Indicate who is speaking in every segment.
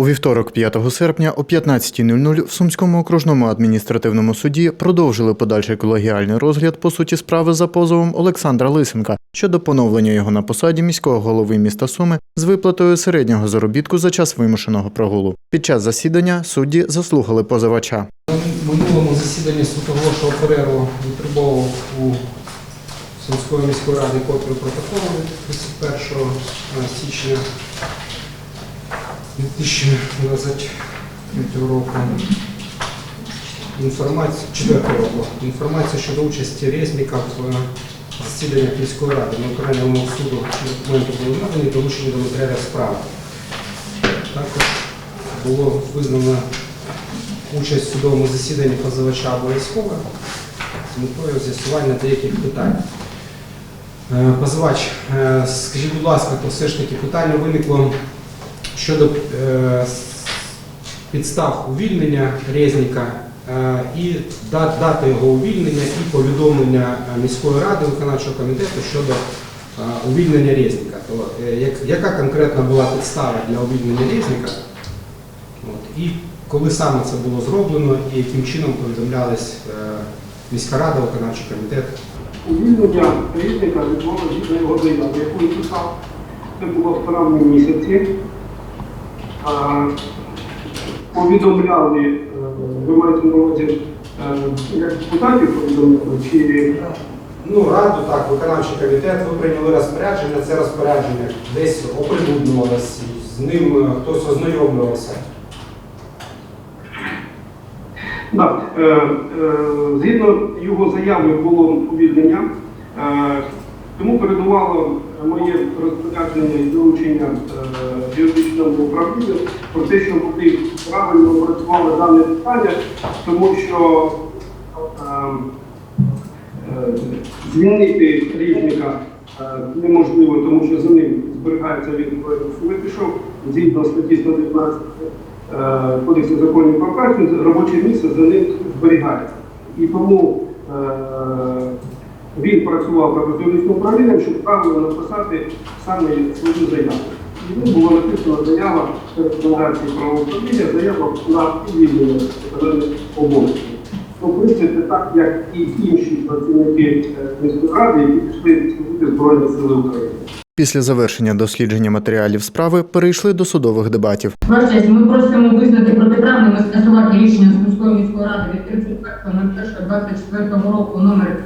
Speaker 1: У вівторок, 5 серпня, о 15.00 в Сумському окружному адміністративному суді продовжили подальший колегіальний розгляд по суті справи за позовом Олександра Лисенка щодо поновлення його на посаді міського голови міста Суми з виплатою середнього заробітку за час вимушеного прогулу. Під час засідання судді заслухали позивача.
Speaker 2: На минулому засіданні суд оголошував перерву, витребовував у Сумської міської ради копію протоколу від 31 січня 2023 року. Інформацію, 4 року. Інформацію щодо участі Резника в засіданнях міської ради. На виконання суду документи були надані, долучені до матеріалів справи. Також було визнано участь в судовому засіданні позивача обов'язкова з метою з'ясування деяких питань. Е, Позивач, е, скажіть, будь ласка, то все ж таки питання виникло щодо е, підстав увільнення Резника е, і да- дати його увільнення і повідомлення міської ради виконавчого комітету щодо е, увільнення Резника. То, яка конкретно була підстава для увільнення Резника? От. І коли саме це було зроблено і яким чином повідомлялись міська рада, виконавчий комітет.
Speaker 3: Увільнення рідника відбулося згідно його заяви, яку він писав. Це було в травні місяці. Повідомляли, е, ви маєте на увазі, е, як депутатів повідомляли, чи
Speaker 2: Ну, раду, так, виконавчий комітет, ви прийняли розпорядження, це розпорядження десь оприлюднювалося, з ним е, хтось ознайомлювався.
Speaker 3: Так, е, е, згідно його заяви було увільнення, е, тому передувало моє розпорядження і доручення е, юридичному управлінню що вони правильно опрацювали дане питання, тому що е, е, звільнити річника е, неможливо, тому що за ним зберігається він не пішов згідно статті 119 е, Кодексу законів про працю, робоче місце за ним зберігається. І тому він працював з юридичним управлінням, щоб правильно написати саме свою заяву. І ним було написано заява рекомендації правового управління, заява на посадових обов'язків. Ну, в принципі, так як і інші працівники е, міської ради, які пішли служити Збройні Сили України.
Speaker 1: Після завершення дослідження матеріалів справи перейшли до судових дебатів.
Speaker 4: Честь, ми просимо визнати протиправним і скасувати рішення Сумської міської ради від 31.01.24 року номер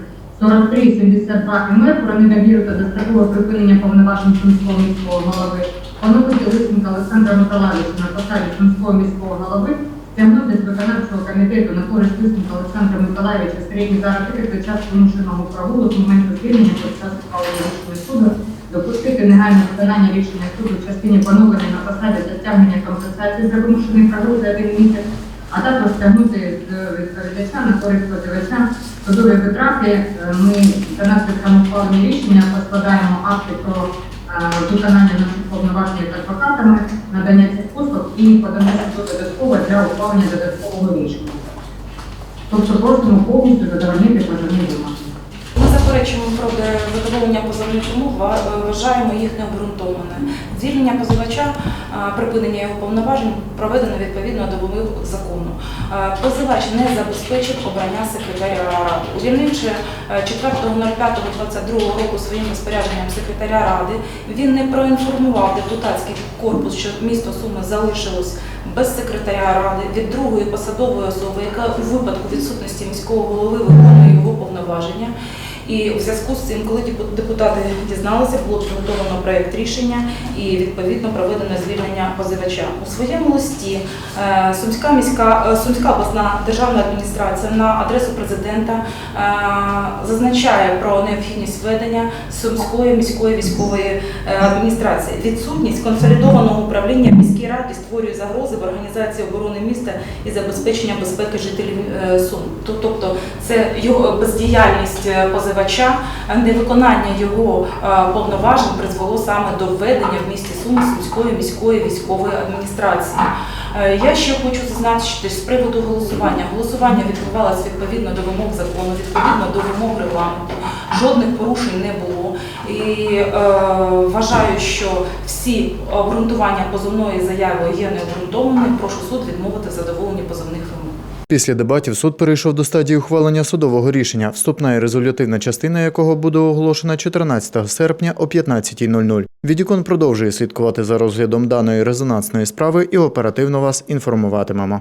Speaker 4: 4372 МР про недовіру та дострокове припинення повноважень Сумського міського голови, поновити Лисенка Олександра Миколаївича на посаді Сумського міського голови, стягнути з виконавчого комітету на користь Лисенка Олександра Миколаївича середній заробіток під час вимушеного прогулу з моменту звільнення під час ухвалення суду, допустити негайне виконання рішення суду в частині поновлення на посаді та стягнення компенсації за вимушений прогул за один місяць, а також стягнути з відповідача на користь позивача судові витрати. Е, Ми за наслідками ухвалення рішення поскладаємо акти про е, виконання наших повноважень як адвокатами, надання цих послуг і подання суду додатково для ухвалення додаткового рішення. Тобто просимо повністю задовольнити позовні вимоги.
Speaker 5: Заперечуємо проти задоволення ва- вважаємо їх необґрунтованими. Звільнення позивача, припинення його повноважень проведено відповідно до вимог закону. Позивач не забезпечив обрання секретаря ради. Увільнивши е, 4.05.22 року своїм розпорядженням секретаря ради, він не проінформував депутатський корпус, що місто Суми залишилось без секретаря ради від другої посадової особи, яка у випадку відсутності міського голови виконує його повноваження. І у зв'язку з цим, коли депу- депутати дізналися, було підготовлено проєкт рішення і відповідно проведено звільнення позивача. У своєму листі е, Сумська міська е, Сумська обласна державна адміністрація на адресу президента е, зазначає про необхідність введення Сумської міської військової адміністрації. Відсутність консолідованого управління в міській раді створює загрози в організації оборони міста і забезпечення безпеки жителів Сум. Тобто це його бездіяльність позивача позивача, е, невиконання його е, повноважень призвело саме до введення в місті Суми Сумської міської військової адміністрації. Е, Я ще хочу зазначити з приводу голосування. Голосування відбувалося відповідно до вимог закону, відповідно до вимог регламенту. Жодних порушень не було. І е, вважаю, що всі обґрунтування позовної заяви є необґрунтованими. Прошу суд відмовити в задоволенні позовних вимог.
Speaker 1: Після дебатів суд перейшов до стадії ухвалення судового рішення, вступна і резолютивна частина якого буде оголошена 14 серпня о 15.00. Відікон продовжує слідкувати за розглядом даної резонансної справи і оперативно вас інформуватимемо.